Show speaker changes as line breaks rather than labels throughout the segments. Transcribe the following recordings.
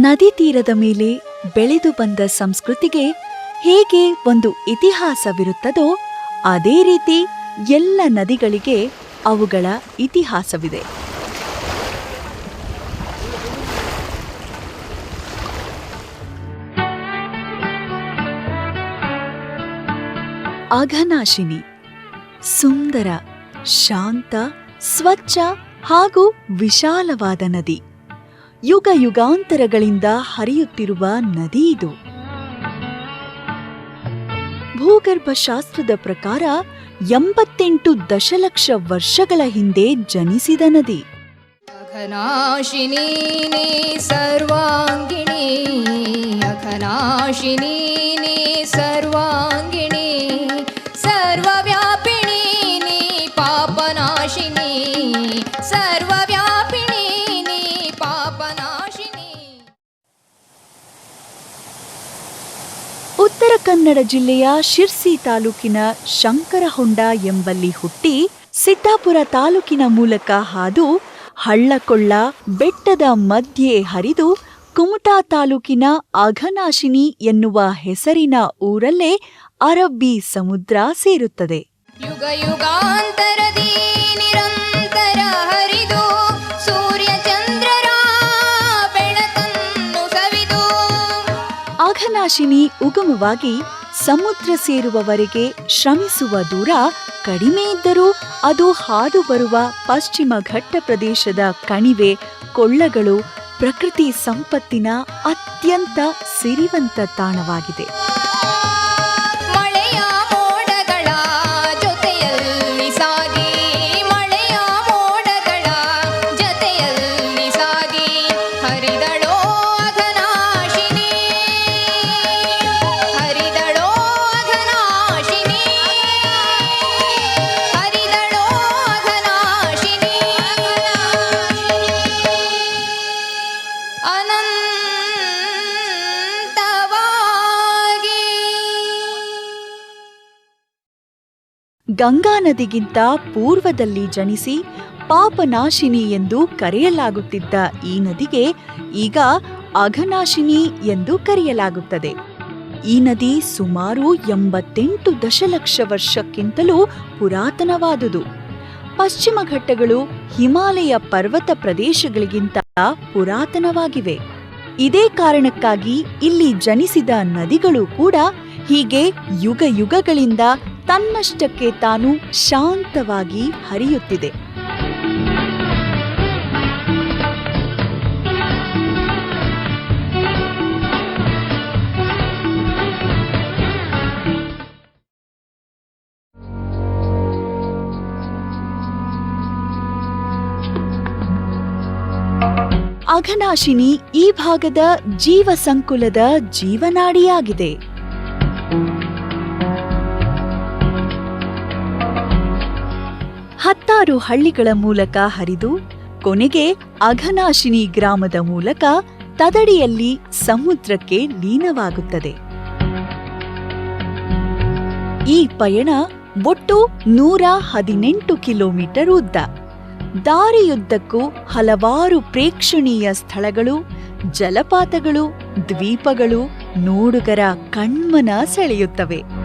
ನದಿ ತೀರದ ಮೇಲೆ ಬೆಳೆದು ಬಂದ ಸಂಸ್ಕೃತಿಗೆ ಹೇಗೆ ಒಂದು ಇತಿಹಾಸವಿರುತ್ತದೋ ಅದೇ ರೀತಿ ಎಲ್ಲ ನದಿಗಳಿಗೆ ಅವುಗಳ ಇತಿಹಾಸವಿದೆ. ಅಘನಾಶಿನಿ, ಸುಂದರ, ಶಾಂತ, ಸ್ವಚ್ಛ ಹಾಗೂ ವಿಶಾಲವಾದ ನದಿ. ಯುಗ ಯುಗಾಂತರಗಳಿಂದ ಹರಿಯುತ್ತಿರುವ ನದಿ ಇದು. ಭೂಗರ್ಭಶಾಸ್ತ್ರದ ಪ್ರಕಾರ ಎಂಬತ್ತೆಂಟು ದಶಲಕ್ಷ ವರ್ಷಗಳ ಹಿಂದೆ ಜನಿಸಿದ ನದಿ.
ಅಘನಾಶಿನಿ ಸರ್ವಾಂಗಿಣಿ, ಅಘನಾಶಿನಿ
ಉತ್ತರ ಕನ್ನಡ ಜಿಲ್ಲೆಯ ಶಿರ್ಸಿ ತಾಲೂಕಿನ ಶಂಕರಹೊಂಡ ಎಂಬಲ್ಲಿ ಹುಟ್ಟಿ ಸಿದ್ದಾಪುರ ತಾಲೂಕಿನ ಮೂಲಕ ಹಾದು ಹಳ್ಳಕೊಳ್ಳ ಬೆಟ್ಟದ ಮಧ್ಯೆ ಹರಿದು ಕುಮಟಾ ತಾಲೂಕಿನ ಅಘನಾಶಿನಿ ಎನ್ನುವ ಹೆಸರಿನ ಊರಲ್ಲೇ ಅರಬ್ಬಿ ಸಮುದ್ರ ಸೇರುತ್ತದೆ.
ಯುಗ ಯುಗಾಂತರದಿ ನಿರಂತರ
ಅಘನಾಶಿನಿ ಉಗಮವಾಗಿ ಸಮುದ್ರ ಸೇರುವವರೆಗೆ ಶ್ರಮಿಸುವ ದೂರ ಕಡಿಮೆ ಇದ್ದರೂ ಅದು ಹಾದು ಬರುವ ಪಶ್ಚಿಮ ಘಟ್ಟ ಪ್ರದೇಶದ ಕಣಿವೆ ಕೊಳ್ಳಗಳು ಪ್ರಕೃತಿ ಸಂಪತ್ತಿನ ಅತ್ಯಂತ ಸಿರಿವಂತ ತಾಣವಾಗಿದೆ ಗಂಗಾ ನದಿಗಿಂತ ಪೂರ್ವದಲ್ಲಿ ಜನಿಸಿ ಪಾಪನಾಶಿನಿ ಎಂದು ಕರೆಯಲಾಗುತ್ತಿದ್ದ ಈ ನದಿಗೆ ಈಗ ಅಘನಾಶಿನಿ ಎಂದು ಕರೆಯಲಾಗುತ್ತದೆ. ಈ ನದಿ ಸುಮಾರು ಎಂಬತ್ತೆಂಟು ದಶಲಕ್ಷ ವರ್ಷಕ್ಕಿಂತಲೂ ಪುರಾತನವಾದುದು. ಪಶ್ಚಿಮ ಘಟ್ಟಗಳು ಹಿಮಾಲಯ ಪರ್ವತ ಪ್ರದೇಶಗಳಿಗಿಂತ ಪುರಾತನವಾಗಿವೆ. ಇದೇ ಕಾರಣಕ್ಕಾಗಿ ಇಲ್ಲಿ ಜನಿಸಿದ ನದಿಗಳು ಕೂಡ ಹೀಗೆ ಯುಗ ಯುಗಗಳಿಂದ ತನ್ನಷ್ಟಕ್ಕೆ ತಾನು ಶಾಂತವಾಗಿ ಹರಿಯುತ್ತಿದೆ. ಅಘನಾಶಿನಿ ಈ ಭಾಗದ ಜೀವ ಸಂಕುಲದ ಜೀವನಾಡಿಯಾಗಿದೆ. ಹತ್ತಾರು ಹಳ್ಳಿಗಳ ಮೂಲಕ ಹರಿದು ಕೊನೆಗೆ ಅಘನಾಶಿನಿ ಗ್ರಾಮದ ಮೂಲಕ ತದಡಿಯಲ್ಲಿ ಸಮುದ್ರಕ್ಕೆ ಲೀನವಾಗುತ್ತದೆ. ಈ ಪಯಣ ಒಟ್ಟು ನೂರ ಹದಿನೆಂಟು ಕಿಲೋಮೀಟರ್ ಉದ್ದ. ದಾರಿಯುದ್ದಕ್ಕೂ ಹಲವಾರು ಪ್ರೇಕ್ಷಣೀಯ ಸ್ಥಳಗಳು, ಜಲಪಾತಗಳು, ದ್ವೀಪಗಳು, ನೋಡುಗರ ಕಣ್ಮನ ಸೆಳೆಯುತ್ತವೆ.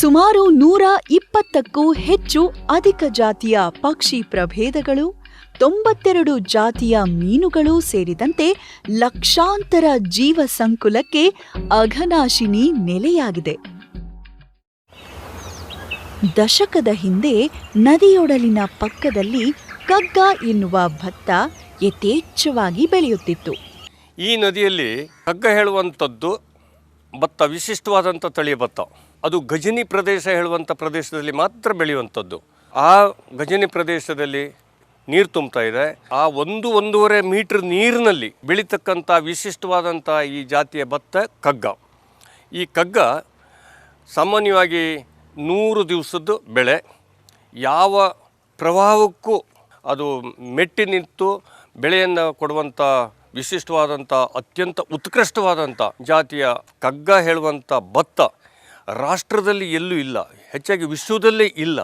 ಸುಮಾರು ನೂರ ಇಪ್ಪತ್ತಕ್ಕೂ ಹೆಚ್ಚು ಅಧಿಕ ಜಾತಿಯ ಪಕ್ಷಿ ಪ್ರಭೇದಗಳು, ತೊಂಬತ್ತೆರಡು ಜಾತಿಯ ಮೀನುಗಳು ಸೇರಿದಂತೆ ಲಕ್ಷಾಂತರ ಜೀವ ಸಂಕುಲಕ್ಕೆ ಅಘನಾಶಿನಿ ನೆಲೆಯಾಗಿದೆ. ದಶಕದ ಹಿಂದೆ ನದಿಯೊಡಲಿನ ಪಕ್ಕದಲ್ಲಿ ಕಗ್ಗ ಎನ್ನುವ ಭತ್ತ ಯಥೇಚ್ಛವಾಗಿ ಬೆಳೆಯುತ್ತಿತ್ತು.
ಈ ನದಿಯಲ್ಲಿ ಕಗ್ಗ ಹೇಳುವಂಥದ್ದು ಭತ್ತ ವಿಶಿಷ್ಟವಾದಂಥ ತಳಿಯ ಭತ್ತ. ಅದು ಗಜನಿ ಪ್ರದೇಶ ಹೇಳುವಂಥ ಪ್ರದೇಶದಲ್ಲಿ ಮಾತ್ರ ಬೆಳೆಯುವಂಥದ್ದು ಆ ಗಜನಿ ಪ್ರದೇಶದಲ್ಲಿ ನೀರು ತುಂಬ್ತಾ ಇದೆ. ಆ ಒಂದು ಒಂದೂವರೆ ಮೀಟರ್ ನೀರಿನಲ್ಲಿ ಬೆಳೀತಕ್ಕಂಥ ವಿಶಿಷ್ಟವಾದಂಥ ಈ ಜಾತಿಯ ಭತ್ತ ಕಗ್ಗ. ಈ ಕಗ್ಗ ಸಾಮಾನ್ಯವಾಗಿ ನೂರು ದಿವಸದ್ದು ಬೆಳೆ. ಯಾವ ಪ್ರವಾಹಕ್ಕೂ ಅದು ಮೆಟ್ಟಿ ನಿಂತು ಬೆಳೆಯನ್ನು ಕೊಡುವಂಥ ವಿಶಿಷ್ಟವಾದಂಥ, ಅತ್ಯಂತ ಉತ್ಕೃಷ್ಟವಾದಂಥ ಜಾತಿಯ ಕಗ್ಗ ಹೇಳುವಂಥ ಭತ್ತ ರಾಷ್ಟ್ರದಲ್ಲಿ ಎಲ್ಲೂ ಇಲ್ಲ, ಹೆಚ್ಚಾಗಿ ವಿಶ್ವದಲ್ಲೇ ಇಲ್ಲ.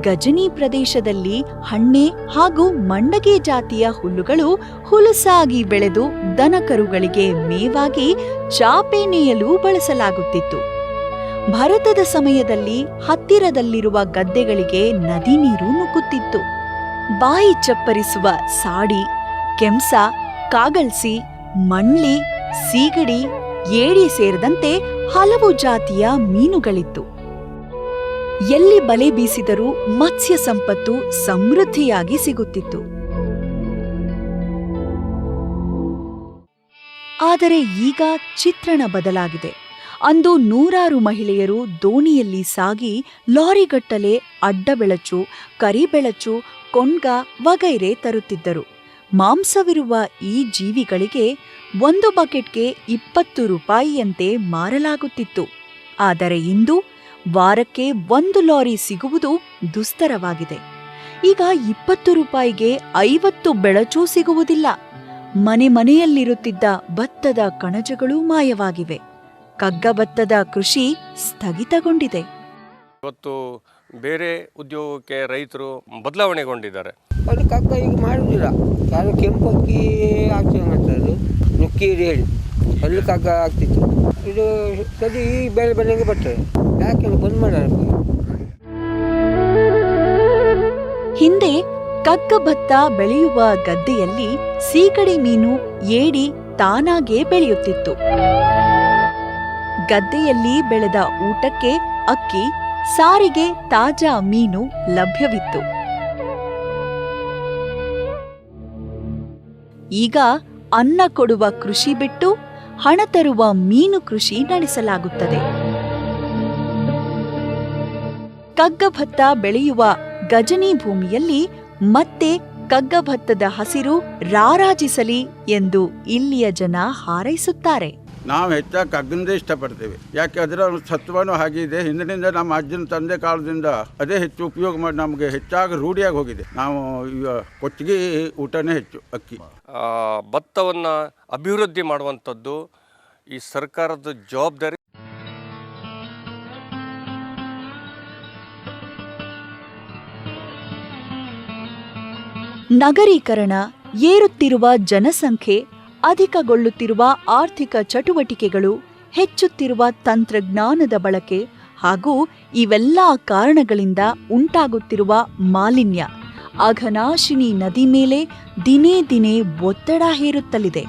ಗಜನಿ ಪ್ರದೇಶದಲ್ಲಿ ಹಣ್ಣೆ ಹಾಗೂ ಮಂಡಗೆ ಜಾತಿಯ ಹುಲ್ಲುಗಳು ಹುಲಸಾಗಿ ಬೆಳೆದು ದನಕರುಗಳಿಗೆ ಮೇವಾಗಿ ಚಾಪೆ ನೇಯಲು ಬಳಸಲಾಗುತ್ತಿತ್ತು. ಭರತದ ಸಮಯದಲ್ಲಿ ಹತ್ತಿರದಲ್ಲಿರುವ ಗದ್ದೆಗಳಿಗೆ ನದಿ ನೀರು ನುಗ್ಗುತ್ತಿತ್ತು. ಬಾಯಿ ಚಪ್ಪರಿಸುವ ಸಾಡಿ ಕೆಂಸ ಕಾಗಲ್ಸಿ ಮಣ್ಲಿ ಸೀಗಡಿ, ಏಡಿ ಸೇರಿದಂತೆ ಹಲವು ಜಾತಿಯ ಮೀನುಗಳಿತ್ತು. ಎಲ್ಲಿ ಬಲೆ ಬೀಸಿದರೂ ಮತ್ಸ್ಯ ಸಂಪತ್ತು ಸಮೃದ್ಧಿಯಾಗಿ ಸಿಗುತ್ತಿತ್ತು. ಆದರೆ ಈಗ ಚಿತ್ರಣ ಬದಲಾಗಿದೆ. ಅಂದು ನೂರಾರು ಮಹಿಳೆಯರು ದೋಣಿಯಲ್ಲಿ ಸಾಗಿ ಲಾರಿಗಟ್ಟಲೆ ಅಡ್ಡಬೆಳಚು ಕರಿಬೆಳಚು ಕೊಂಡ್ಗ ವಗೈರೆ ತರುತ್ತಿದ್ದರು. ಮಾಂಸವಿರುವ ಈ ಜೀವಿಗಳಿಗೆ ಒಂದು ಬಕೆಟ್ಗೆ ಇಪ್ಪತ್ತು ರೂಪಾಯಿಯಂತೆ ಮಾರಲಾಗುತ್ತಿತ್ತು. ಆದರೆ ಇಂದು ವಾರಕ್ಕೆ ಒಂದು ಲಾರಿ ಸಿಗುವುದು ದುಸ್ತರವಾಗಿದೆ. ಈಗ ಇಪ್ಪತ್ತು ರೂಪಾಯಿಗೆ ಐವತ್ತು ಬೆಳಚೂ ಸಿಗುವುದಿಲ್ಲ. ಮನೆ ಮನೆಯಲ್ಲಿರುತ್ತಿದ್ದ ಭತ್ತದ ಕಣಜಗಳು ಮಾಯವಾಗಿವೆ. ಕಗ್ಗ ಭತ್ತದ ಕೃಷಿ ಸ್ಥಗಿತಗೊಂಡಿದೆ.
ಇವತ್ತು ಬೇರೆ ಉದ್ಯೋಗಕ್ಕೆ ರೈತರು ಬದಲಾವಣೆಗೊಂಡಿದ್ದಾರೆ.
ಅದು ಕಕ್ಕ ಈಗ ಮಾಡುವುದಿಲ್ಲ ಯಾರು ಕೆಂಪು ಅಕ್ಕಿ ಹಾಕ್ತೀವಿ ಅದು ನುಕ್ಕೀರಿ ಹೇಳಿ. ಅಲ್ಲಿ ಕಗ್ಗ ಆಗ್ತಿತ್ತು ಇದು ಸದಿ ಈ ಬೆಳೆ ಬೆಳೆಗೆ ಬರ್ತದೆ. ಯಾಕೆ ಬಂದ್ ಮಾಡ
ಹಿಂದೆ ಕಗ್ಗ ಭತ್ತ ಬೆಳೆಯುವ ಗದ್ದೆಯಲ್ಲಿ ಸೀಗಡಿ ಮೀನು ಏಡಿ ತಾನಾಗೇ ಬೆಳೆಯುತ್ತಿತ್ತು. ಗದ್ದೆಯಲ್ಲಿ ಬೆಳೆದ ಊಟಕ್ಕೆ ಅಕ್ಕಿ ಸಾರಿಗೆ ತಾಜಾ ಮೀನು ಲಭ್ಯವಿತ್ತು. ಈಗ ಅನ್ನ ಕೊಡುವ ಕೃಷಿ ಬಿಟ್ಟು ಹಣ ತರುವ ಮೀನು ಕೃಷಿ ನಡೆಸಲಾಗುತ್ತದೆ. ಕಗ್ಗಭತ್ತ ಬೆಳೆಯುವ ಗಜನಿ ಭೂಮಿಯಲ್ಲಿ ಮತ್ತೆ ಕಗ್ಗಭತ್ತದ ಹಸಿರು ರಾರಾಜಿಸಲಿ ಎಂದು ಇಲ್ಲಿಯ ಜನ ಹಾರೈಸುತ್ತಾರೆ.
ನಾವು ಹೆಚ್ಚಾಗಿ ಕಗ್ಗಂದೇ ಇಷ್ಟಪಡ್ತೇವೆ. ಯಾಕೆ ಅದರ ಒಂದು ಸತ್ವನೂ ಹಾಗೆ ಇದೆ. ಹಿಂದಿನಿಂದ ನಮ್ಮ ಅಜ್ಜನ ತಂದೆ ಕಾಲದಿಂದ ಅದೇ ಹೆಚ್ಚು ಉಪಯೋಗ ಮಾಡಿ ನಮಗೆ ಹೆಚ್ಚಾಗಿ ರೂಢಿಯಾಗಿ ಹೋಗಿದೆ. ನಾವು ಈಗ ಕೊಟ್ಟಿಗೆ ಊಟನೇ ಹೆಚ್ಚು ಅಕ್ಕಿ.
ಆ, ಭತ್ತವನ್ನು ಅಭಿವೃದ್ಧಿ ಮಾಡುವಂಥದ್ದು ಈ ಸರ್ಕಾರದ ಜವಾಬ್ದಾರಿ.
ನಗರೀಕರಣ ಏರುತ್ತಿರುವ ಜನಸಂಖ್ಯೆ ಅಧಿಕಗೊಳ್ಳುತ್ತಿರುವ ಆರ್ಥಿಕ ಚಟುವಟಿಕೆಗಳು ಹೆಚ್ಚುತ್ತಿರುವ ತಂತ್ರಜ್ಞಾನದ ಬಳಕೆ ಹಾಗೂ ಇವೆಲ್ಲ ಕಾರಣಗಳಿಂದ ಉಂಟಾಗುತ್ತಿರುವ ಮಾಲಿನ್ಯ. ಅಘನಾಶಿನಿ ನದಿ ಮೇಲೆ ದಿನೇ ದಿನೇ ಒತ್ತಡ ಹೇರುತ್ತಲಿದೆ.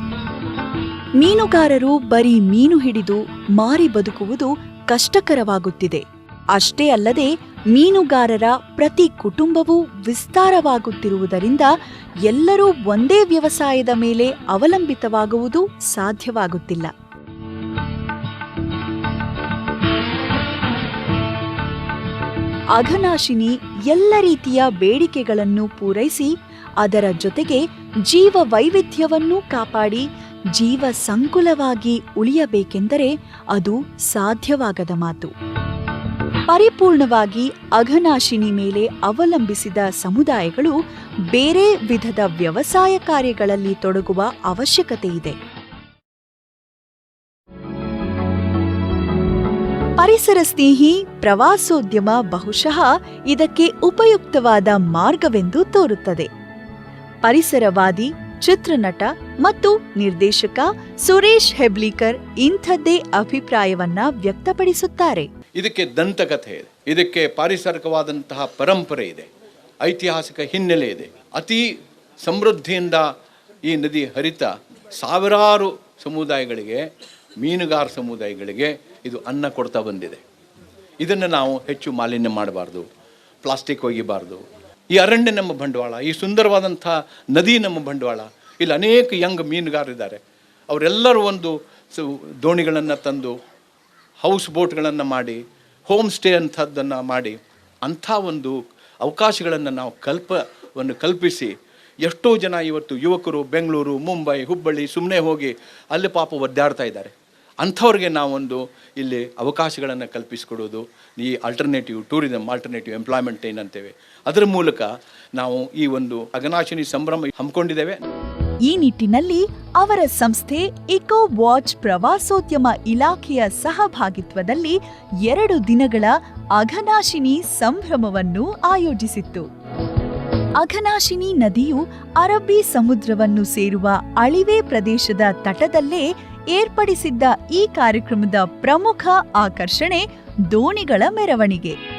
ಮೀನುಗಾರರು ಬರೀ ಮೀನು ಹಿಡಿದು ಮಾರಿ ಬದುಕುವುದು ಕಷ್ಟಕರವಾಗುತ್ತಿದೆ. ಅಷ್ಟೇ ಅಲ್ಲದೆ ಮೀನುಗಾರರ ಪ್ರತಿ ಕುಟುಂಬವೂ ವಿಸ್ತಾರವಾಗುತ್ತಿರುವುದರಿಂದ ಎಲ್ಲರೂ ಒಂದೇ ವ್ಯವಸಾಯದ ಮೇಲೆ ಅವಲಂಬಿತವಾಗುವುದು ಸಾಧ್ಯವಾಗುತ್ತಿಲ್ಲ. ಅಘನಾಶಿನಿ ಎಲ್ಲ ರೀತಿಯ ಬೇಡಿಕೆಗಳನ್ನು ಪೂರೈಸಿ ಅದರ ಜೊತೆಗೆ ಜೀವ ವೈವಿಧ್ಯವನ್ನೂ ಕಾಪಾಡಿ ಜೀವ ಸಂಕುಲವಾಗಿ ಉಳಿಯಬೇಕೆಂದರೆ ಅದು ಸಾಧ್ಯವಾಗದ ಮಾತು. ಪರಿಪೂರ್ಣವಾಗಿ ಅಘನಾಶಿನಿ ಮೇಲೆ ಅವಲಂಬಿಸಿದ ಸಮುದಾಯಗಳು ಬೇರೆ ವಿಧದ ವ್ಯವಸಾಯ ಕಾರ್ಯಗಳಲ್ಲಿ ತೊಡಗುವ ಅವಶ್ಯಕತೆ ಇದೆ. ಪರಿಸರ ಸ್ನೇಹಿ ಪ್ರವಾಸೋದ್ಯಮ ಬಹುಶಃ ಇದಕ್ಕೆ ಉಪಯುಕ್ತವಾದ ಮಾರ್ಗವೆಂದು ತೋರುತ್ತದೆ. ಪರಿಸರವಾದಿ, ಚಿತ್ರನಟ ಮತ್ತು ನಿರ್ದೇಶಕ ಸುರೇಶ್ ಹೆಬ್ಲಿಕರ್ ಇಂಥದ್ದೇ ಅಭಿಪ್ರಾಯವನ್ನ ವ್ಯಕ್ತಪಡಿಸುತ್ತಾರೆ.
ಇದಕ್ಕೆ ದಂತಕಥೆ ಇದೆ. ಇದಕ್ಕೆ ಪಾರಿಸರಿಕವಾದಂತಹ ಪರಂಪರೆ ಇದೆ. ಐತಿಹಾಸಿಕ ಹಿನ್ನೆಲೆ ಇದೆ. ಅತಿ ಸಮೃದ್ಧಿಯಿಂದ ಈ ನದಿ ಹರಿತ ಸಾವಿರಾರು ಸಮುದಾಯಗಳಿಗೆ, ಮೀನುಗಾರ ಸಮುದಾಯಗಳಿಗೆ ಇದು ಅನ್ನ ಕೊಡ್ತಾ ಬಂದಿದೆ. ಇದನ್ನು ನಾವು ಹೆಚ್ಚು ಮಾಲಿನ್ಯ ಮಾಡಬಾರ್ದು, ಪ್ಲಾಸ್ಟಿಕ್ ಒಗಿಬಾರ್ದು ಈ ಅರಣ್ಯ ನಮ್ಮ ಬಂಡವಾಳ, ಈ ಸುಂದರವಾದಂಥ ನದಿ ನಮ್ಮ ಬಂಡವಾಳ, ಇಲ್ಲಿ ಅನೇಕ ಯಂಗ್ ಮೀನುಗಾರರಿದ್ದಾರೆ. ಅವರೆಲ್ಲರೂ ಒಂದು ದೋಣಿಗಳನ್ನು ತಂದು ಹೌಸ್ ಬೋಟ್ಗಳನ್ನು ಮಾಡಿ, ಹೋಮ್ ಸ್ಟೇ ಅಂಥದ್ದನ್ನು ಮಾಡಿ, ಅಂಥ ಒಂದು ಅವಕಾಶಗಳನ್ನು ನಾವು ಕಲ್ಪವನ್ನು ಕಲ್ಪಿಸಿ, ಎಷ್ಟೋ ಜನ ಇವತ್ತು ಯುವಕರು ಬೆಂಗಳೂರು, ಮುಂಬೈ, ಹುಬ್ಬಳ್ಳಿ ಸುಮ್ಮನೆ ಹೋಗಿ ಅಲ್ಲಿ ಪಾಪ ಒದ್ದಾಡ್ತಾ ಇದ್ದಾರೆ. ಅಂಥವ್ರಿಗೆ ನಾವೊಂದು ಇಲ್ಲಿ ಅವಕಾಶಗಳನ್ನು ಕಲ್ಪಿಸಿಕೊಡೋದು, ಈ ಆಲ್ಟರ್ನೇಟಿವ್ ಟೂರಿಸಮ್ ಆಲ್ಟರ್ನೇಟಿವ್ ಎಂಪ್ಲಾಯ್ಮೆಂಟ್ ಏನಂತೇವೆ. ಅದರ ಮೂಲಕ ನಾವು ಈ ಒಂದು ಅಗನಾಶಿನಿ ಸಂಭ್ರಮ ಹಮ್ಮಿಕೊಂಡಿದ್ದೇವೆ.
ಈ ನಿಟ್ಟಿನಲ್ಲಿ ಅವರ ಸಂಸ್ಥೆ ಇಕೋ ವಾಚ್ ಪ್ರವಾಸೋದ್ಯಮ ಇಲಾಖೆಯ ಸಹಭಾಗಿತ್ವದಲ್ಲಿ ಎರಡು ದಿನಗಳ ಅಘನಾಶಿನಿ ಸಂಭ್ರಮವನ್ನು ಆಯೋಜಿಸಿತ್ತು. ಅಘನಾಶಿನಿ ನದಿಯು ಅರಬ್ಬಿ ಸಮುದ್ರವನ್ನು ಸೇರುವ ಅಳಿವೆ ಪ್ರದೇಶದ ತಟದಲ್ಲೇ ಏರ್ಪಡಿಸಿದ್ದ ಈ ಕಾರ್ಯಕ್ರಮದ ಪ್ರಮುಖ ಆಕರ್ಷಣೆ ದೋಣಿಗಳ ಮೆರವಣಿಗೆ.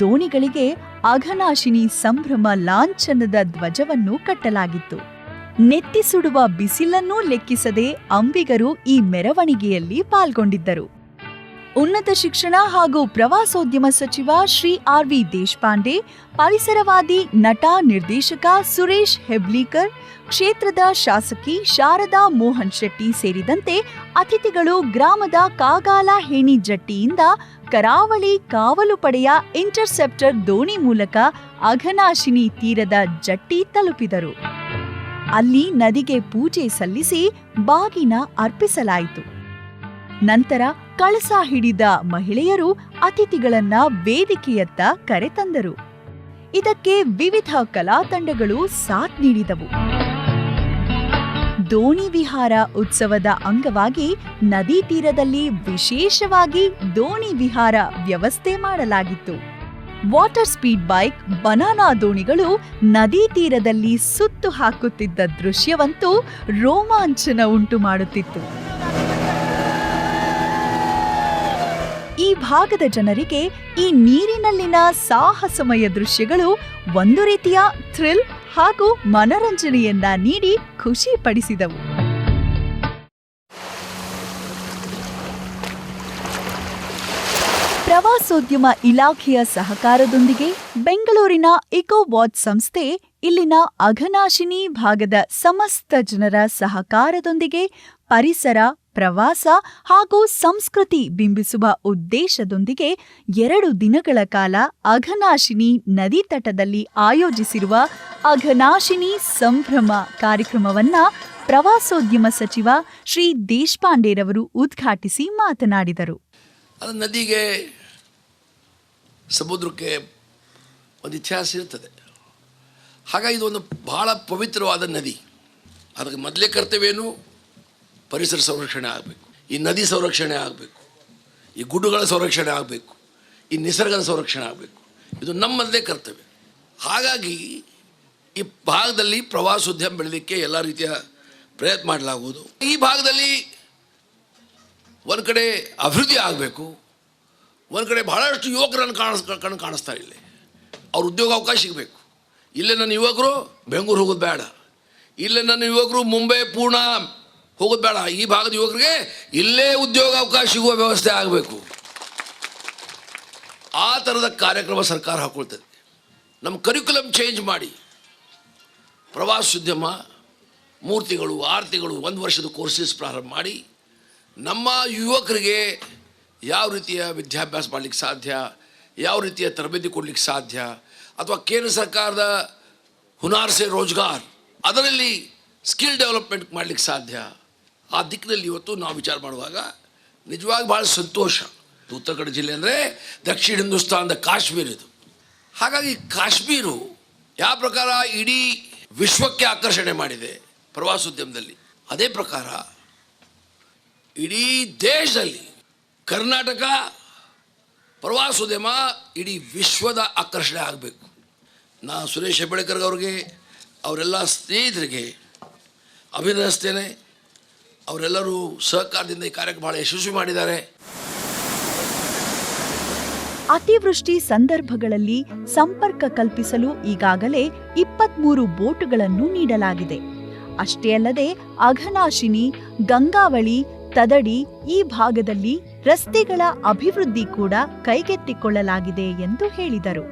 ದೋಣಿಗಳಿಗೆ ಅಘನಾಶಿನಿ ಸಂಭ್ರಮ ಲಾಂಛನದ ಧ್ವಜವನ್ನು ಕಟ್ಟಲಾಗಿತ್ತು. ನೆತ್ತಿ ಸುಡುವ ಬಿಸಿಲನ್ನೂ ಲೆಕ್ಕಿಸದೆ ಅಂಬಿಗರು ಈ ಮೆರವಣಿಗೆಯಲ್ಲಿ ಪಾಲ್ಗೊಂಡಿದ್ದರು. ಉನ್ನತ ಶಿಕ್ಷಣ ಹಾಗೂ ಪ್ರವಾಸೋದ್ಯಮ ಸಚಿವ ಶ್ರೀ ಆರ್ ವಿ ದೇಶಪಾಂಡೆ, ಪರಿಸರವಾದಿ ನಟ ನಿರ್ದೇಶಕ ಸುರೇಶ್ ಹೆಬ್ಲೀಕರ್, ಕ್ಷೇತ್ರದ ಶಾಸಕಿ ಶಾರದಾ ಮೋಹನ್ ಶೆಟ್ಟಿ ಸೇರಿದಂತೆ ಅತಿಥಿಗಳು ಗ್ರಾಮದ ಕಾಗಾಲ ಹೇಣಿ ಜಟ್ಟಿಯಿಂದ ಕರಾವಳಿ ಕಾವಲು ಪಡೆಯ ಇಂಟರ್ಸೆಪ್ಟರ್ ದೋಣಿ ಮೂಲಕ ಅಘನಾಶಿನಿ ತೀರದ ಜಟ್ಟಿ ತಲುಪಿದರು. ಅಲ್ಲಿ ನದಿಗೆ ಪೂಜೆ ಸಲ್ಲಿಸಿ ಬಾಗಿನ ಅರ್ಪಿಸಲಾಯಿತು. ನಂತರ ಕಳಸ ಹಿಡಿದ ಮಹಿಳೆಯರು ಅತಿಥಿಗಳನ್ನ ವೇದಿಕೆಯತ್ತ ಕರೆತಂದರು. ಇದಕ್ಕೆ ವಿವಿಧ ಕಲಾತಂಡಗಳು ಸಾಥ್ ನೀಡಿದವು. ದೋಣಿ ವಿಹಾರ ಉತ್ಸವದ ಅಂಗವಾಗಿ ನದಿ ತೀರದಲ್ಲಿ ವಿಶೇಷವಾಗಿ ದೋಣಿ ವಿಹಾರ ವ್ಯವಸ್ಥೆ ಮಾಡಲಾಗಿತ್ತು. ವಾಟರ್ ಸ್ಪೀಡ್ ಬೈಕ್, ಬನಾನಾ ದೋಣಿಗಳು ನದಿ ತೀರದಲ್ಲಿ ಸುತ್ತು ಹಾಕುತ್ತಿದ್ದ ದೃಶ್ಯವಂತೂ ರೋಮಾಂಚನ ಉಂಟು ಮಾಡುತ್ತಿತ್ತು. ಈ ಭಾಗದ ಜನರಿಗೆ ಈ ನೀರಿನಲ್ಲಿನ ಸಾಹಸಮಯ ದೃಶ್ಯಗಳು ಒಂದು ರೀತಿಯ ಥ್ರಿಲ್ ಹಾಗೂ ಮನರಂಜನೆಯನ್ನ ನೀಡಿ ಖುಷಿ ಪಡಿಸಿದವು. ಪ್ರವಾಸೋದ್ಯಮ ಇಲಾಖೆಯ ಸಹಕಾರದೊಂದಿಗೆ ಬೆಂಗಳೂರಿನ ಇಕೋ ವಾಚ್ ಸಂಸ್ಥೆ, ಇಲ್ಲಿನ ಅಘನಾಶಿನಿ ಭಾಗದ ಸಮಸ್ತ ಜನರ ಸಹಕಾರದೊಂದಿಗೆ ಪರಿಸರ, ಪ್ರವಾಸ ಹಾಗೂ ಸಂಸ್ಕೃತಿ ಬಿಂಬಿಸುವ ಉದ್ದೇಶದೊಂದಿಗೆ ಎರಡು ದಿನಗಳ ಕಾಲ ಅಘನಾಶಿನಿ ನದಿ ತಟದಲ್ಲಿ ಆಯೋಜಿಸಿರುವ ಅಘನಾಶಿನಿ ಸಂಭ್ರಮ ಕಾರ್ಯಕ್ರಮವನ್ನ ಪ್ರವಾಸೋದ್ಯಮ ಸಚಿವ ಶ್ರೀ ದೇಶಪಾಂಡೆರವರು ಉದ್ಘಾಟಿಸಿ ಮಾತನಾಡಿದರು.
ನದಿಗೆ ಸಮುದ್ರಕ್ಕೆ ಒಂದು ಇತಿಹಾಸ ಇರ್ತದೆ ಹಾಗಾಗಿ ಇದೊಂದು ಬಹಳ ಪವಿತ್ರವಾದ ನದಿ. ಅದಕ್ಕೆ ಮೊದಲೇ ಕರ್ತವ್ಯನು ಪರಿಸರ ಸಂರಕ್ಷಣೆ ಆಗಬೇಕು. ಈ ನದಿ ಸಂರಕ್ಷಣೆ ಆಗಬೇಕು. ಈ ಗುಡ್ಡಗಳ ಸಂರಕ್ಷಣೆ ಆಗಬೇಕು. ಈ ನಿಸರ್ಗದ ಸಂರಕ್ಷಣೆ ಆಗಬೇಕು. ಇದು ನಮ್ಮಲ್ಲೇ ಕರ್ತವ್ಯ. ಹಾಗಾಗಿ ಈ ಭಾಗದಲ್ಲಿ ಪ್ರವಾಸೋದ್ಯಮ ಬೆಳಲಿಕ್ಕೆ ಎಲ್ಲ ರೀತಿಯ ಪ್ರಯತ್ನ ಮಾಡಲಾಗುವುದು. ಈ ಭಾಗದಲ್ಲಿ ಒಂದು ಕಡೆ ಅಭಿವೃದ್ಧಿ ಆಗಬೇಕು. ಒಂದು ಕಡೆ ಬಹಳಷ್ಟು ಯುವಕರನ್ನು ಕಾಣಿಸ್, ಕಣ್ಣು ಕಾಣಿಸ್ತಾ ಇಲ್ಲಿ. ಅವ್ರ ಉದ್ಯೋಗ ಅವಕಾಶ ಸಿಗಬೇಕು. ಇಲ್ಲೇ ನನ್ನ ಯುವಕರು ಬೆಂಗಳೂರು ಹೋಗೋದು ಬೇಡ. ಇಲ್ಲೇ ನನ್ನ ಯುವಕರು ಮುಂಬೈ ಪೂರ್ಣ ಹೋಗೋದು ಬೇಡ ಈ ಭಾಗದ ಯುವಕರಿಗೆ ಇಲ್ಲೇ ಉದ್ಯೋಗ ಅವಕಾಶ ಸಿಗುವ ವ್ಯವಸ್ಥೆ ಆಗಬೇಕು. ಆ ಥರದ ಕಾರ್ಯಕ್ರಮ ಸರ್ಕಾರ ಹಾಕ್ಕೊಳ್ತದೆ ನಮ್ಮ ಕರಿಕ್ಯುಲಮ್ ಚೇಂಜ್ ಮಾಡಿ. ಪ್ರವಾಸೋದ್ಯಮ ಮೂರ್ತಿಗಳು ಆರತಿಗಳು ಒಂದು ವರ್ಷದ ಕೋರ್ಸಸ್ ಪ್ರಾರಂಭ ಮಾಡಿ ನಮ್ಮ ಯುವಕರಿಗೆ ಯಾವ ರೀತಿಯ ವಿದ್ಯಾಭ್ಯಾಸ ಮಾಡಲಿಕ್ಕೆ ಸಾಧ್ಯ, ಯಾವ ರೀತಿಯ ತರಬೇತಿ ಕೊಡಲಿಕ್ಕೆ ಸಾಧ್ಯ ಅಥವಾ ಕೇಂದ್ರ ಸರ್ಕಾರದ ಹುನಾರ್ ಸೆ ರೋಜ್ಗಾರ್ ಅದರಲ್ಲಿ ಸ್ಕಿಲ್ ಡೆವಲಪ್ಮೆಂಟ್ ಮಾಡಲಿಕ್ಕೆ ಸಾಧ್ಯ ಆ ದಿಕ್ಕಿನಲ್ಲಿ ಇವತ್ತು ನಾವು ವಿಚಾರ ಮಾಡುವಾಗ ನಿಜವಾಗಿ ಭಾಳ ಸಂತೋಷ. ಉತ್ತರ ಕನ್ನಡ ಜಿಲ್ಲೆ ಅಂದರೆ ದಕ್ಷಿಣ ಹಿಂದೂಸ್ತಾನದ ಕಾಶ್ಮೀರ ಇದು. ಹಾಗಾಗಿ ಕಾಶ್ಮೀರು ಯಾವ ಪ್ರಕಾರ ಇಡೀ ವಿಶ್ವಕ್ಕೆ ಆಕರ್ಷಣೆ ಮಾಡಿದೆ ಪ್ರವಾಸೋದ್ಯಮದಲ್ಲಿ. ಅದೇ ಪ್ರಕಾರ ಇಡೀ ದೇಶದಲ್ಲಿ ಕರ್ನಾಟಕ ಪ್ರವಾಸೋದ್ಯಮ ಇಡೀ ವಿಶ್ವದ ಆಕರ್ಷಣೆ ಆಗಬೇಕು. ನಾನು ಸುರೇಶ್ ಹೆಬ್ಬಳಕರ್ ಅವ್ರಿಗೆ, ಅವರೆಲ್ಲ ಸ್ನೇಹಿತರಿಗೆ ಅಭಿನಂದಿಸ್ತೇನೆ. ಅವರೆಲ್ಲರೂ ಸಹಕಾರದಿಂದ ಈ ಕಾರ್ಯಕ್ಕೆ ಬಹಳ ಯಶಸ್ವಿ ಮಾಡಿದ್ದಾರೆ.
ಅತಿವೃಷ್ಟಿ ಸಂದರ್ಭಗಳಲ್ಲಿ ಸಂಪರ್ಕ ಕಲ್ಪಿಸಲು ಈಗಾಗಲೇ ಇಪ್ಪತ್ಮೂರು ಬೋಟುಗಳನ್ನು ನೀಡಲಾಗಿದೆ. ಅಷ್ಟೇ ಅಲ್ಲದೆ ಅಘನಾಶಿನಿ, ಗಂಗಾವಳಿ, ತದಡಿ ಈ ಭಾಗದಲ್ಲಿ ರಸ್ತೆಗಳ ಅಭಿವೃದ್ಧಿ ಕೂಡ ಕೈಗೆತ್ತಿಕೊಳ್ಳಲಾಗಿದೆ ಎಂದು ಹೇಳಿದರು.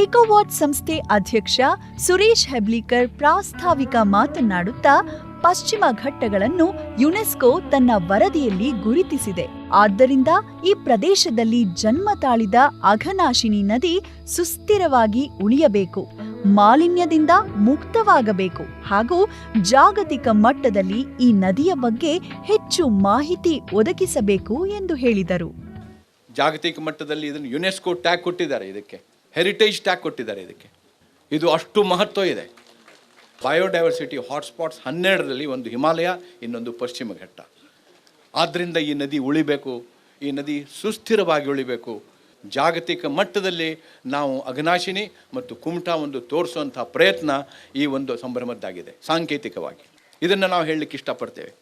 ಎಕೋವಾಟ್ ಸಂಸ್ಥೆ ಅಧ್ಯಕ್ಷ ಸುರೇಶ್ ಹೆಬ್ಲಿಕರ್ ಪ್ರಾಸ್ತಾವಿಕ ಮಾತನಾಡುತ್ತಾ ಪಶ್ಚಿಮ ಘಟ್ಟಗಳನ್ನು ಯುನೆಸ್ಕೋ ತನ್ನ ವರದಿಯಲ್ಲಿ ಗುರುತಿಸಿದೆ. ಆದ್ದರಿಂದ ಈ ಪ್ರದೇಶದಲ್ಲಿ ಜನ್ಮ ತಾಳಿದ ಅಘನಾಶಿನಿ ನದಿ ಸುಸ್ಥಿರವಾಗಿ ಉಳಿಯಬೇಕು, ಮಾಲಿನ್ಯದಿಂದ ಮುಕ್ತವಾಗಬೇಕು ಹಾಗೂ ಜಾಗತಿಕ ಮಟ್ಟದಲ್ಲಿ ಈ ನದಿಯ ಬಗ್ಗೆ ಹೆಚ್ಚು ಮಾಹಿತಿ ಒದಗಿಸಬೇಕು ಎಂದು ಹೇಳಿದರು.
ಜಾಗತಿಕ ಮಟ್ಟದಲ್ಲಿ ಇದನ್ನು ಯುನೆಸ್ಕೋ ಟ್ಯಾಗ್ ಕೊಟ್ಟಿದ್ದಾರೆ ಇದಕ್ಕೆ, ಹೆರಿಟೇಜ್ ಟ್ಯಾಗ್ ಕೊಟ್ಟಿದ್ದಾರೆ ಇದಕ್ಕೆ. ಇದು ಅಷ್ಟು ಮಹತ್ವ ಇದೆ. ಬಯೋಡೈವರ್ಸಿಟಿ ಹಾಟ್ಸ್ಪಾಟ್ಸ್ ಹನ್ನೆರಡರಲ್ಲಿ ಒಂದು ಹಿಮಾಲಯ, ಇನ್ನೊಂದು ಪಶ್ಚಿಮ ಘಟ್ಟ. ಆದ್ದರಿಂದ ಈ ನದಿ ಉಳಿಬೇಕು, ಈ ನದಿ ಸುಸ್ಥಿರವಾಗಿ ಉಳಿಬೇಕು. ಜಾಗತಿಕ ಮಟ್ಟದಲ್ಲಿ ನಾವು ಅಘನಾಶಿನಿ ಮತ್ತು ಕುಮಟಾ ಒಂದು ತೋರಿಸುವಂಥ ಪ್ರಯತ್ನ ಈ ಒಂದು ಸಂಭ್ರಮದ್ದಾಗಿದೆ, ಸಾಂಕೇತಿಕವಾಗಿ. ಇದನ್ನು ನಾವು ಹೇಳಲಿಕ್ಕೆ ಇಷ್ಟಪಡ್ತೇವೆ.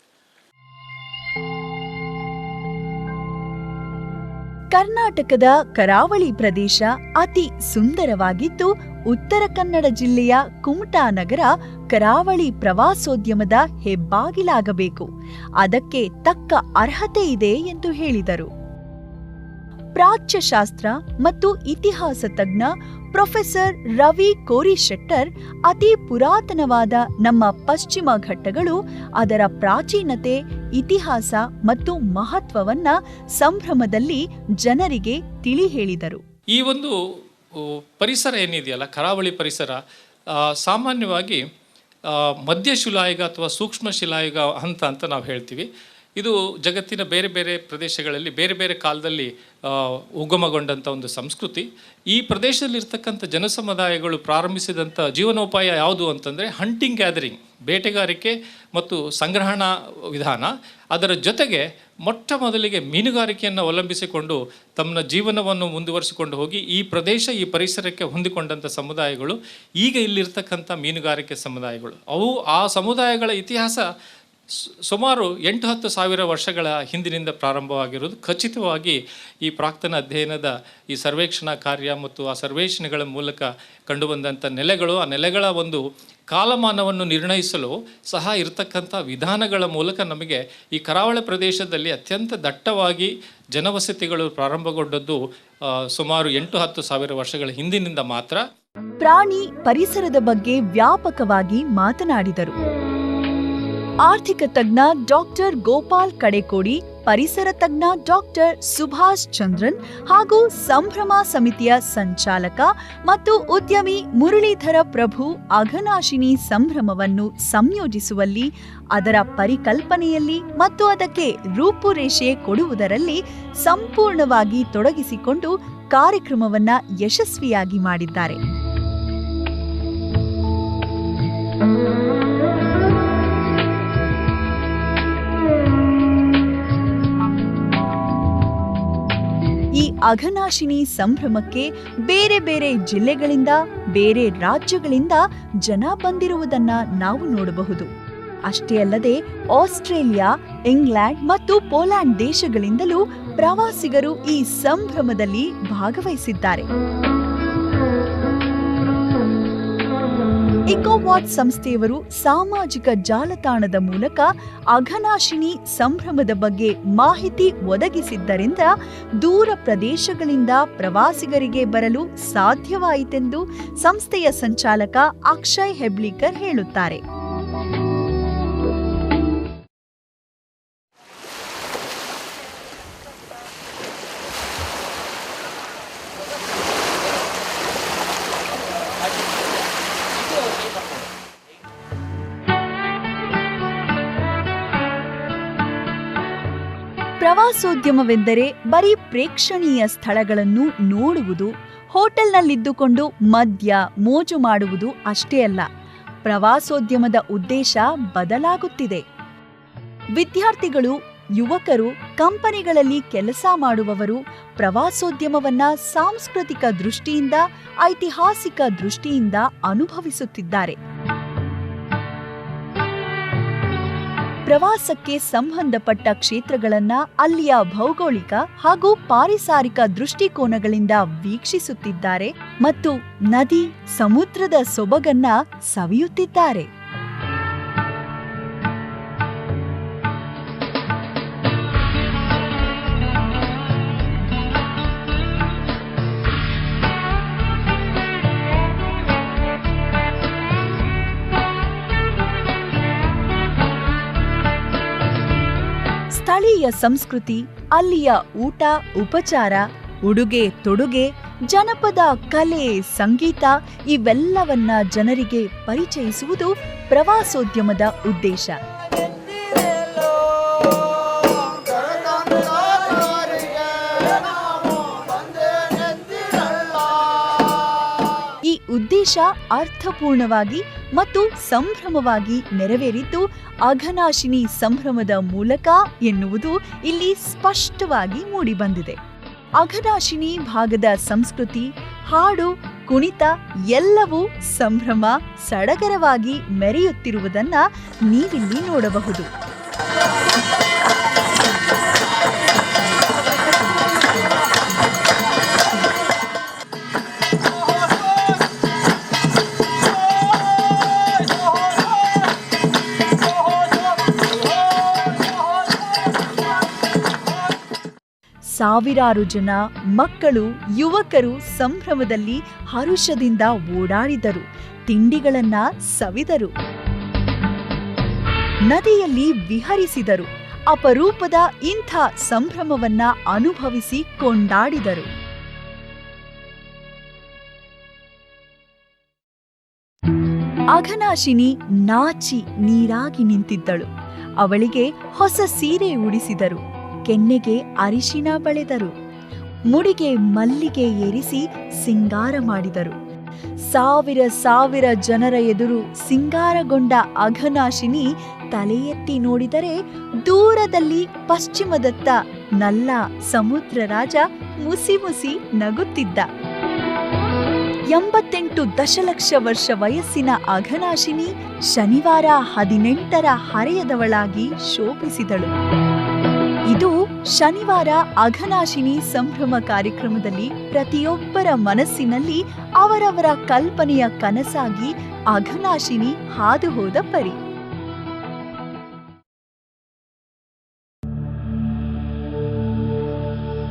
ಕರ್ನಾಟಕದ ಕರಾವಳಿ ಪ್ರದೇಶ ಅತಿ ಸುಂದರವಾಗಿದ್ದು, ಉತ್ತರ ಕನ್ನಡ ಜಿಲ್ಲೆಯ ಕುಮಟಾ ನಗರ ಕರಾವಳಿ ಪ್ರವಾಸೋದ್ಯಮದ ಹೆಬ್ಬಾಗಿಲಾಗಬೇಕು. ಅದಕ್ಕೆ ತಕ್ಕ ಅರ್ಹತೆ ಇದೆ ಎಂದು ಹೇಳಿದರು. ಪ್ರಾಚ್ಯಶಾಸ್ತ್ರ ಮತ್ತು ಇತಿಹಾಸ ತಜ್ಞ ಪ್ರೊಫೆಸರ್ ರವಿ ಕೋರಿಶೆಟ್ಟರ್ ಅತಿ ಪುರಾತನವಾದ ನಮ್ಮ ಪಶ್ಚಿಮ ಘಟ್ಟಗಳು, ಅದರ ಪ್ರಾಚೀನತೆ, ಇತಿಹಾಸ ಮತ್ತು ಮಹತ್ವವನ್ನ ಸಂಭ್ರಮದಲ್ಲಿ ಜನರಿಗೆ ತಿಳಿ ಹೇಳಿದರು
ಈ ಒಂದು ಪರಿಸರ ಏನಿದೆಯಲ್ಲ, ಕರಾವಳಿ ಪರಿಸರ ಸಾಮಾನ್ಯವಾಗಿ ಮಧ್ಯ ಶಿಲಾಯುಗ ಅಥವಾ ಸೂಕ್ಷ್ಮ ಶಿಲಾಯುಗ ಹಂತ ಅಂತ ನಾವು ಹೇಳ್ತೀವಿ. ಇದು ಜಗತ್ತಿನ ಬೇರೆ ಬೇರೆ ಪ್ರದೇಶಗಳಲ್ಲಿ, ಬೇರೆ ಬೇರೆ ಕಾಲದಲ್ಲಿ ಉಗಮಗೊಂಡಂಥ ಒಂದು ಸಂಸ್ಕೃತಿ. ಈ ಪ್ರದೇಶದಲ್ಲಿರ್ತಕ್ಕಂಥ ಜನಸಮುದಾಯಗಳು ಪ್ರಾರಂಭಿಸಿದಂಥ ಜೀವನೋಪಾಯ ಯಾವುದು ಅಂತಂದರೆ ಹಂಟಿಂಗ್ ಗ್ಯಾದರಿಂಗ್ ಬೇಟೆಗಾರಿಕೆ ಮತ್ತು ಸಂಗ್ರಹಣಾ ವಿಧಾನ. ಅದರ ಜೊತೆಗೆ ಮೊಟ್ಟ ಮೊದಲಿಗೆ ಮೀನುಗಾರಿಕೆಯನ್ನು ಅವಲಂಬಿಸಿಕೊಂಡು ತಮ್ಮ ಜೀವನವನ್ನು ಮುಂದುವರಿಸಿಕೊಂಡು ಹೋಗಿ ಈ ಪ್ರದೇಶ, ಈ ಪರಿಸರಕ್ಕೆ ಹೊಂದಿಕೊಂಡಂಥ ಸಮುದಾಯಗಳು, ಈಗ ಇಲ್ಲಿರ್ತಕ್ಕಂಥ ಮೀನುಗಾರಿಕೆ ಸಮುದಾಯಗಳು. ಅವು ಆ ಸಮುದಾಯಗಳ ಇತಿಹಾಸ ಸುಮಾರು ಎಂಟು ಹತ್ತು ಸಾವಿರ ವರ್ಷಗಳ ಹಿಂದಿನಿಂದ ಪ್ರಾರಂಭವಾಗಿರುವುದು. ಖಚಿತವಾಗಿ ಈ ಪ್ರಾಕ್ತನ ಅಧ್ಯಯನದ ಈ ಸರ್ವೇಕ್ಷಣಾ ಕಾರ್ಯ ಮತ್ತು ಆ ಸರ್ವೇಕ್ಷಣೆಗಳ ಮೂಲಕ ಕಂಡುಬಂದಂಥ ನೆಲೆಗಳು, ಆ ನೆಲೆಗಳ ಒಂದು ಕಾಲಮಾನವನ್ನು ನಿರ್ಣಯಿಸಲು ಸಹ ಇರತಕ್ಕಂಥ ವಿಧಾನಗಳ ಮೂಲಕ ನಮಗೆ ಈ ಕರಾವಳಿ ಪ್ರದೇಶದಲ್ಲಿ ಅತ್ಯಂತ ದಟ್ಟವಾಗಿ ಜನವಸತಿಗಳು ಪ್ರಾರಂಭಗೊಂಡದ್ದು ಸುಮಾರು ಎಂಟು ಹತ್ತು ಸಾವಿರ ವರ್ಷಗಳ ಹಿಂದಿನಿಂದ ಮಾತ್ರ.
ಪ್ರಾಣಿ ಪರಿಸರದ ಬಗ್ಗೆ ವ್ಯಾಪಕವಾಗಿ ಮಾತನಾಡಿದರು. ಆರ್ಥಿಕ ತಜ್ಞ ಡಾಕ್ಟರ್ ಗೋಪಾಲ್ ಕಡೆಕೋಡಿ, ಪರಿಸರ ತಜ್ಞ ಡಾಕ್ಟರ್ ಸುಭಾಷ್ ಚಂದ್ರನ್ ಹಾಗೂ ಸಂಭ್ರಮ ಸಮಿತಿಯ ಸಂಚಾಲಕ ಮತ್ತು ಉದ್ಯಮಿ ಮುರಳೀಧರ ಪ್ರಭು ಅಘನಾಶಿನಿ ಸಂಭ್ರಮವನ್ನು ಸಂಯೋಜಿಸುವಲ್ಲಿ, ಅದರ ಪರಿಕಲ್ಪನೆಯಲ್ಲಿ ಮತ್ತು ಅದಕ್ಕೆ ರೂಪುರೇಷೆ ಕೊಡುವುದರಲ್ಲಿ ಸಂಪೂರ್ಣವಾಗಿ ತೊಡಗಿಸಿಕೊಂಡು ಕಾರ್ಯಕ್ರಮವನ್ನು ಯಶಸ್ವಿಯಾಗಿ ಮಾಡಿದ್ದಾರೆ. ಅಘನಾಶಿನಿ ಸಂಭ್ರಮಕ್ಕೆ ಬೇರೆ ಬೇರೆ ಜಿಲ್ಲೆಗಳಿಂದ, ಬೇರೆ ರಾಜ್ಯಗಳಿಂದ ಜನ ಬಂದಿರುವುದನ್ನ ನಾವು ನೋಡಬಹುದು. ಅಷ್ಟೇ ಅಲ್ಲದೆ, ಆಸ್ಟ್ರೇಲಿಯಾ, ಇಂಗ್ಲೆಂಡ್ ಮತ್ತು ಪೋಲ್ಯಾಂಡ್ ದೇಶಗಳಿಂದಲೂ ಪ್ರವಾಸಿಗರು ಈ ಸಂಭ್ರಮದಲ್ಲಿ ಭಾಗವಹಿಸಿದ್ದಾರೆ. ಇಕೋವಾಟ್ ಸಂಸ್ಥೆಯವರು ಸಾಮಾಜಿಕ ಜಾಲತಾಣದ ಮೂಲಕ ಅಘನಾಶಿನಿ ಸಂಭ್ರಮದ ಬಗ್ಗೆ ಮಾಹಿತಿ ಒದಗಿಸಿದ್ದರಿಂದ ದೂರ ಪ್ರದೇಶಗಳಿಂದ ಪ್ರವಾಸಿಗರಿಗೆ ಬರಲು ಸಾಧ್ಯವಾಯಿತೆಂದು ಸಂಸ್ಥೆಯ ಸಂಚಾಲಕ ಅಕ್ಷಯ್ ಹೆಬ್ಳಿಕರ್ ಹೇಳುತ್ತಾರೆ. ಪ್ರವಾಸೋದ್ಯಮವೆಂದರೆ ಬರೀ ಪ್ರೇಕ್ಷಣೀಯ ಸ್ಥಳಗಳನ್ನು ನೋಡುವುದು, ಹೋಟೆಲ್ನಲ್ಲಿದ್ದುಕೊಂಡು ಮದ್ಯ, ಮೋಜು ಮಾಡುವುದು ಅಷ್ಟೇ ಅಲ್ಲ, ಪ್ರವಾಸೋದ್ಯಮದ ಉದ್ದೇಶ ಬದಲಾಗುತ್ತಿದೆ. ವಿದ್ಯಾರ್ಥಿಗಳು, ಯುವಕರು, ಕಂಪನಿಗಳಲ್ಲಿ ಕೆಲಸ ಮಾಡುವವರು ಪ್ರವಾಸೋದ್ಯಮವನ್ನ ಸಾಂಸ್ಕೃತಿಕ ದೃಷ್ಟಿಯಿಂದ, ಐತಿಹಾಸಿಕ ದೃಷ್ಟಿಯಿಂದ ಅನುಭವಿಸುತ್ತಿದ್ದಾರೆ. ಪ್ರವಾಸಕ್ಕೆ ಸಂಬಂಧಪಟ್ಟ ಕ್ಷೇತ್ರಗಳನ್ನ ಅಲ್ಲಿಯ ಭೌಗೋಳಿಕ ಹಾಗೂ ಪಾರಿಸಾರಿಕ ದೃಷ್ಟಿಕೋನಗಳಿಂದ ವೀಕ್ಷಿಸುತ್ತಿದ್ದಾರೆ ಮತ್ತು ನದಿ ಸಮುದ್ರದ ಸೊಬಗನ್ನ ಸವಿಯುತ್ತಿದ್ದಾರೆ. ಸ್ಥಳೀಯ ಸಂಸ್ಕೃತಿ, ಅಲ್ಲಿಯ ಊಟ, ಉಪಚಾರ, ಉಡುಗೆ, ತೊಡುಗೆ, ಜನಪದ, ಕಲೆ, ಸಂಗೀತ ಇವೆಲ್ಲವನ್ನ ಜನರಿಗೆ ಪರಿಚಯಿಸುವುದು ಪ್ರವಾಸೋದ್ಯಮದ ಉದ್ದೇಶ. ಉದ್ದೇಶ ಅರ್ಥಪೂರ್ಣವಾಗಿ ಮತ್ತು ಸಂಭ್ರಮವಾಗಿ ನೆರವೇರಿದ್ದು ಅಘನಾಶಿನಿ ಸಂಭ್ರಮದ ಮೂಲಕ ಎನ್ನುವುದು ಇಲ್ಲಿ ಸ್ಪಷ್ಟವಾಗಿ ಮೂಡಿಬಂದಿದೆ. ಅಘನಾಶಿನಿ ಭಾಗದ ಸಂಸ್ಕೃತಿ, ಹಾಡು, ಕುಣಿತ ಎಲ್ಲವೂ ಸಂಭ್ರಮ, ಸಡಗರವಾಗಿ ಮೆರೆಯುತ್ತಿರುವುದನ್ನ ನೀವಿಲ್ಲಿ ನೋಡಬಹುದು. ಸಾವಿರಾರು ಜನ ಮಕ್ಕಳು, ಯುವಕರು ಸಂಭ್ರಮದಲ್ಲಿ ಹರುಷದಿಂದ ಓಡಾಡಿದರು. ತಿಂಡಿಗಳನ್ನ ಸವಿದರು. ನದಿಯಲ್ಲಿ ವಿಹರಿಸಿದರು. ಅಪರೂಪದ ಇಂಥ ಸಂಭ್ರಮವನ್ನ ಅನುಭವಿಸಿ ಕೊಂಡಾಡಿದರು. ಅಘನಾಶಿನಿ ನಾಚಿ ನೀರಾಗಿ ನಿಂತಿದ್ದಳು. ಅವಳಿಗೆ ಹೊಸ ಸೀರೆ ಉಡಿಸಿದರು. ಕೆನ್ನೆಗೆ ಅರಿಶಿನ ಬಳೆದರು. ಮುಡಿಗೆ ಮಲ್ಲಿಗೆ ಏರಿಸಿ ಸಿಂಗಾರ ಮಾಡಿದರು. ಸಾವಿರ ಸಾವಿರ ಜನರ ಎದುರು ಸಿಂಗಾರಗೊಂಡ ಅಘನಾಶಿನಿ ತಲೆ ಎತ್ತಿ ನೋಡಿದರೆ ದೂರದಲ್ಲಿ ಪಶ್ಚಿಮದತ್ತ ನಲ್ಲ ಸಮುದ್ರ ರಾಜ ಮುಸಿ ಮುಸಿ ನಗುತ್ತಿದ್ದ. ಎಂಬತ್ತೆಂಟು ದಶಲಕ್ಷ ವರ್ಷ ವಯಸ್ಸಿನ ಅಘನಾಶಿನಿ ಶನಿವಾರ ಹದಿನೆಂಟರ ಹರೆಯದವಳಾಗಿ ಶೋಭಿಸಿದಳು. ಶನಿವಾರ ಅಘನಾಶಿನಿ ಸಂಭ್ರಮ ಕಾರ್ಯಕ್ರಮದಲ್ಲಿ ಪ್ರತಿಯೊಬ್ಬರ ಮನಸ್ಸಿನಲ್ಲಿ ಅವರವರ ಕಲ್ಪನೆಯ ಕನಸಾಗಿ ಅಘನಾಶಿನಿ ಹಾದು ಹೋದ ಪರಿ.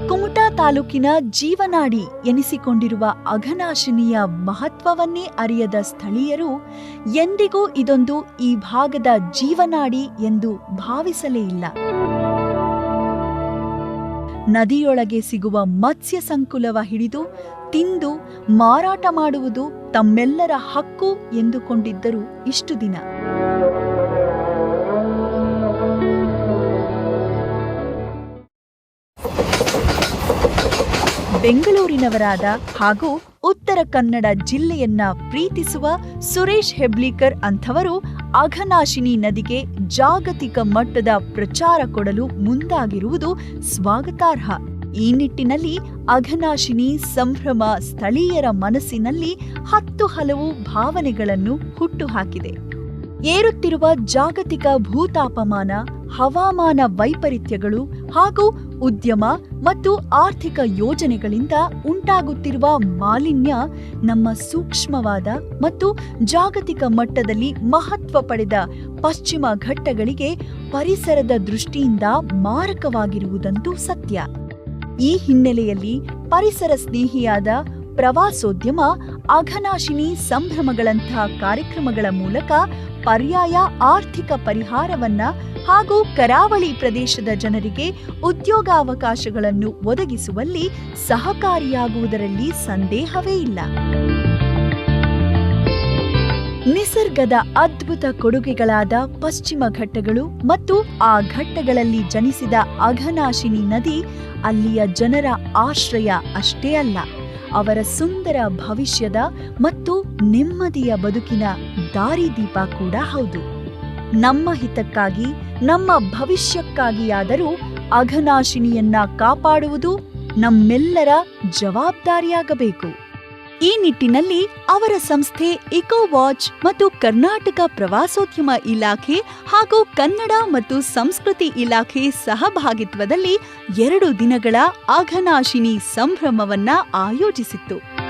ಕುಮಟಾ ತಾಲೂಕಿನ ಜೀವನಾಡಿ ಎನಿಸಿಕೊಂಡಿರುವ ಅಘನಾಶಿನಿಯ ಮಹತ್ವವನ್ನೇ ಅರಿಯದ ಸ್ಥಳೀಯರು, ಎಂದಿಗೂ ಇದೊಂದು ಈ ಭಾಗದ ಜೀವನಾಡಿ ಎಂದು ಭಾವಿಸಲೇ ಇಲ್ಲ. ನದಿಯೊಳಗೆ ಸಿಗುವ ಮತ್ಸ್ಯ ಸಂಕುಲವ ಹಿಡಿದು ತಿಂದು ಮಾರಾಟ ಮಾಡುವುದು ತಮ್ಮೆಲ್ಲರ ಹಕ್ಕು ಎಂದುಕೊಂಡಿದ್ದರು ಇಷ್ಟು ದಿನ. ಬೆಂಗಳೂರಿನವರಾದ ಹಾಗೂ ಉತ್ತರ ಕನ್ನಡ ಜಿಲ್ಲೆಯನ್ನ ಪ್ರೀತಿಸುವ ಸುರೇಶ್ ಹೆಬ್ಳೀಕರ್ ಅಂಥವರು ಅಘನಾಶಿನಿ ನದಿಗೆ ಜಾಗತಿಕ ಮಟ್ಟದ ಪ್ರಚಾರ ಕೊಡಲು ಮುಂದಾಗಿರುವುದು ಸ್ವಾಗತಾರ್ಹ. ಈ ನಿಟ್ಟಿನಲ್ಲಿ ಅಘನಾಶಿನಿ ಸಂಭ್ರಮ ಸ್ಥಳೀಯರ ಮನಸ್ಸಿನಲ್ಲಿ ಹತ್ತು ಹಲವು ಭಾವನೆಗಳನ್ನು ಹುಟ್ಟುಹಾಕಿದೆ. ಏರುತ್ತಿರುವ ಜಾಗತಿಕ ಭೂತಾಪಮಾನ, ಹವಾಮಾನ ವೈಪರೀತ್ಯಗಳು ಹಾಗೂ ಉದ್ಯಮ ಮತ್ತು ಆರ್ಥಿಕ ಯೋಜನೆಗಳಿಂದ ಉಂಟಾಗುತ್ತಿರುವ ಮಾಲಿನ್ಯ ನಮ್ಮ ಸೂಕ್ಷ್ಮವಾದ ಮತ್ತು ಜಾಗತಿಕ ಮಟ್ಟದಲ್ಲಿ ಮಹತ್ವ ಪಡೆದ ಪಶ್ಚಿಮ ಘಟ್ಟಗಳಿಗೆ ಪರಿಸರದ ದೃಷ್ಟಿಯಿಂದ ಮಾರಕವಾಗಿರುವುದಂತೂ ಸತ್ಯ. ಈ ಹಿನ್ನೆಲೆಯಲ್ಲಿ ಪರಿಸರ ಸ್ನೇಹಿಯಾದ ಪ್ರವಾಸೋದ್ಯಮ ಅಘನಾಶಿನಿ ಸಂಭ್ರಮಗಳಂತಹ ಕಾರ್ಯಕ್ರಮಗಳ ಮೂಲಕ ಪರ್ಯಾಯ ಆರ್ಥಿಕ ಪರಿಹಾರವನ್ನ ಹಾಗೂ ಕರಾವಳಿ ಪ್ರದೇಶದ ಜನರಿಗೆ ಉದ್ಯೋಗಾವಕಾಶಗಳನ್ನು ಒದಗಿಸುವಲ್ಲಿ ಸಹಕಾರಿಯಾಗುವುದರಲ್ಲಿ ಸಂದೇಹವೇ ಇಲ್ಲ. ನಿಸರ್ಗದ ಅದ್ಭುತ ಕೊಡುಗೆಗಳಾದ ಪಶ್ಚಿಮ ಘಟ್ಟಗಳು ಮತ್ತು ಆ ಘಟ್ಟಗಳಲ್ಲಿ ಜನಿಸಿದ ಅಘನಾಶಿನಿ ನದಿ ಅಲ್ಲಿಯ ಜನರ ಆಶ್ರಯ ಅಷ್ಟೇ ಅಲ್ಲ. ಅವರ ಸುಂದರ ಭವಿಷ್ಯದ ಮತ್ತು ನೆಮ್ಮದಿಯ ಬದುಕಿನ ದಾರಿದೀಪ ಕೂಡ ಹೌದು. ನಮ್ಮ ಹಿತಕ್ಕಾಗಿ, ನಮ್ಮ ಭವಿಷ್ಯಕ್ಕಾಗಿಯಾದರೂ ಅಘನಾಶಿನಿಯನ್ನ ಕಾಪಾಡುವುದು ನಮ್ಮೆಲ್ಲರ ಜವಾಬ್ದಾರಿಯಾಗಬೇಕು. ಈ ನಿಟ್ಟಿನಲ್ಲಿ ಅವರ ಸಂಸ್ಥೆ ಇಕೋ ವಾಚ್ ಮತ್ತು ಕರ್ನಾಟಕ ಪ್ರವಾಸೋದ್ಯಮ ಇಲಾಖೆ ಹಾಗೂ ಕನ್ನಡ ಮತ್ತು ಸಂಸ್ಕೃತಿ ಇಲಾಖೆ ಸಹಭಾಗಿತ್ವದಲ್ಲಿ ಎರಡು ದಿನಗಳ ಅಘನಾಶಿನಿ ಸಂಭ್ರಮವನ್ನ ಆಯೋಜಿಸಿತ್ತು.